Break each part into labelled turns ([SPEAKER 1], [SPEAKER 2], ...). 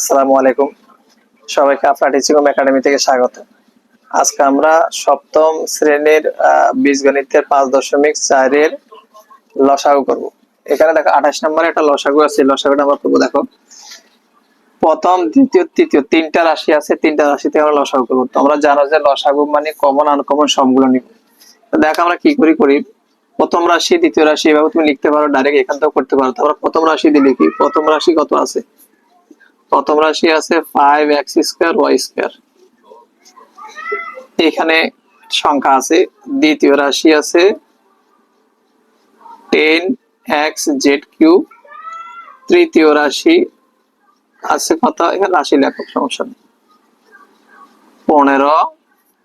[SPEAKER 1] আসসালামু আলাইকুম। সবাইকে আপনার টিচিং একাডেমি থেকে স্বাগত। আজকে আমরা সপ্তম শ্রেণির বীজগণিতের পাঁচ দশমিক চারের লসাগু করব। এখানে দেখো আঠাশ নম্বরে একটা লসাগু আছে লসাগুটা আমরা করব, দেখো। প্রথম, দ্বিতীয়, তৃতীয়, তিনটা রাশি আছে, তিনটা রাশিতে আমরা লসাগু করব। তোমরা জানো যে লসাগু মানে কমন আনকমন সবগুলো নিব। দেখো আমরা কি করি করি। প্রথম রাশি, দ্বিতীয় রাশি, এভাবে তুমি লিখতে পারো ডাইরেক্ট এখান থেকে করতে পারো। তারপর প্রথম রাশি দিলে কি প্রথম রাশি কত আছে? প্রথম রাশি আছে five X square Y square এখানে সংখ্যা আছে, দ্বিতীয় রাশি আছে টেন এক্স জেড কিউব তৃতীয় রাশি আছে কত? এখানে রাশি লেখক, সমস্যা নেই। পনেরো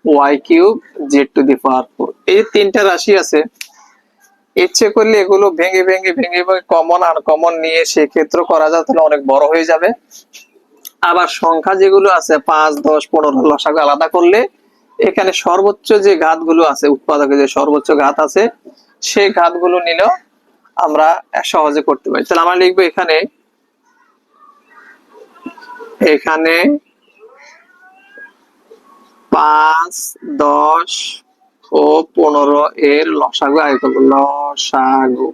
[SPEAKER 1] Y cube Z to the power four এই তিনটা রাশি আছে। ইচ্ছে করলে এগুলো ভেঙে ভেঙে ভেঙে ভেঙে কমন আর কমন নিয়ে সেক্ষেত্রে করা যায়, তাহলে অনেক বড় হয়ে যাবে। আবার সংখ্যা যেগুলো আছে, পাঁচ, দশ, পনেরো লসাগু আলাদা করলে এখানে সর্বোচ্চ যে ঘাতগুলো আছে উৎপাদকের যে সর্বোচ্চ ঘাত আছে, সেই ঘাতগুলো নিলেও আমরা সহজে করতে পারি। তাহলে আমরা লিখব এখানে এখানে পাঁচ, দশ ও পনেরো এর লসাগু আগে করব, লসাগু।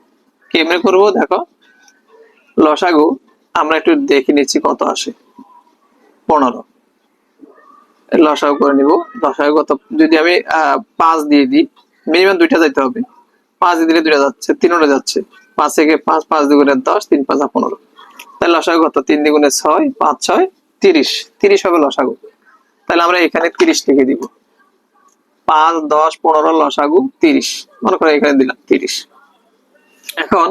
[SPEAKER 1] কেমনে করব দেখো? লসাগু, আমরা একটু দেখে নিচ্ছি কত আসে। পনেরো। লসাগু করে নিব। লসাগু কত? যদি আমি পাঁচ দিয়ে দিই মিনিমাম দুইটা যাইতে হবে। পাঁচ দিলে দুইটা যাচ্ছে, তিনটা যাচ্ছে। পাঁচ থেকে পাঁচ পাঁচ দুগুণে দশ, তিন পাঁচ পনেরো। তাহলে লসাগু কত? তিন দ্বিগুণে ছয়, পাঁচ, ছয়, তিরিশ। তিরিশ হবে লসাগু। তাহলে আমরা এখানে তিরিশ লিখে দিব। পাঁচ, দশ, পনেরো, লসাগু তিরিশ। মনে করো এখানে দিলাম তিরিশ। এখন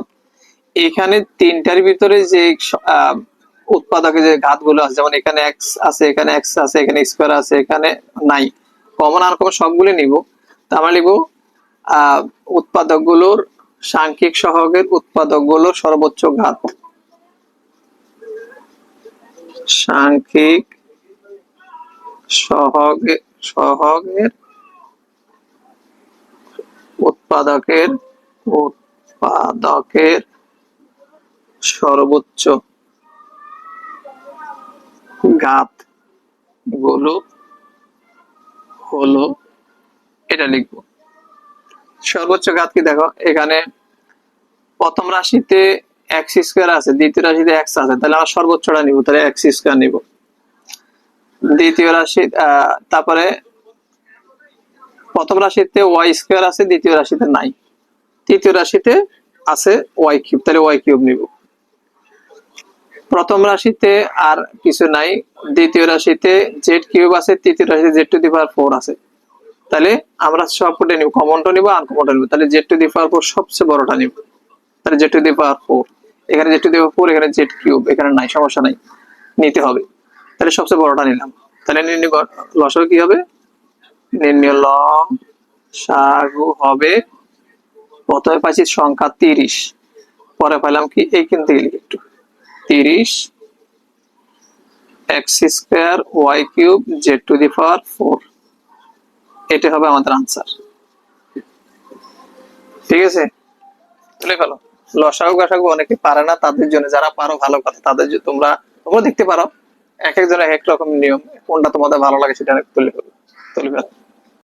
[SPEAKER 1] এখানে তিনটার ভিতরে যে উৎপাদকের যে ঘাতগুলো আছে, যেমন এখানে এক্স আছে, এখানে এক্স আছে, এখানে স্কোয়ার আছে, এখানে নাই। কমন আর কমন সবগুলো নিব। তা আমরা লিখব আহ উৎপাদকগুলোর সাংখ্যিক সহগের উৎপাদকগুলোর সর্বোচ্চ ঘাত। সাংখ্যিক সহগের সহগের উৎপাদকের উৎপাদকের সর্বোচ্চ ঘাতগুলো হলো, এটা লিখব। সর্বোচ্চ ঘাত কি দেখো? এখানে প্রথম রাশিতে এক্স স্কোয়ার আছে, দ্বিতীয় রাশিতে এক্স আছে, তাহলে আমরা সর্বোচ্চটা নিব, তাহলে এক্স স্কোয়ার নিব। দ্বিতীয় রাশি তারপরে প্রথম রাশিতে ওয়াই স্কোয়ার আছে, দ্বিতীয় রাশিতে নাই। তৃতীয় রাশিতে আছে ওয়াই কিউব তাহলে ওয়াই কিউব নিব। প্রথম রাশিতে আর কিছু নাই, দ্বিতীয় রাশিতে জেড কিউব আছে, তৃতীয় রাশিতে Z to the power four আছে। তাহলে আমরা সবকটা নিব কমনটা নিব আনকমনটা নিব। তাহলে Z to the power four সবচেয়ে বড়টা নিব। তাহলে Z to the power four এখানে Z to the power four এখানে জেড কিউব এখানে নাই, সমস্যা নাই, নিতে হবে। তাহলে সবচেয়ে বড়টা নিলাম। তাহলে লসাগু কি হবে? সাগু হবে। প্রথমে পাইছি সংখ্যা তিরিশ। পরে পেলাম কি? এইখান থেকে একটু। তিরিশ। X square, Y cube, Z to the power four. এটা হবে আমাদের আনসার। ঠিক আছে? তুলে ফেলো লসাগু গাসাগু অনেকে পারে না তাদের জন্য। যারা পারো, ভালো কথা। তাদের জন্য তোমরা তোমরা দেখতে পারো। এক একজনের এক এক রকম নিয়ম। কোনটা তোমাদের ভালো লাগে সেটা তুলে ফেলো তুলে ফেলো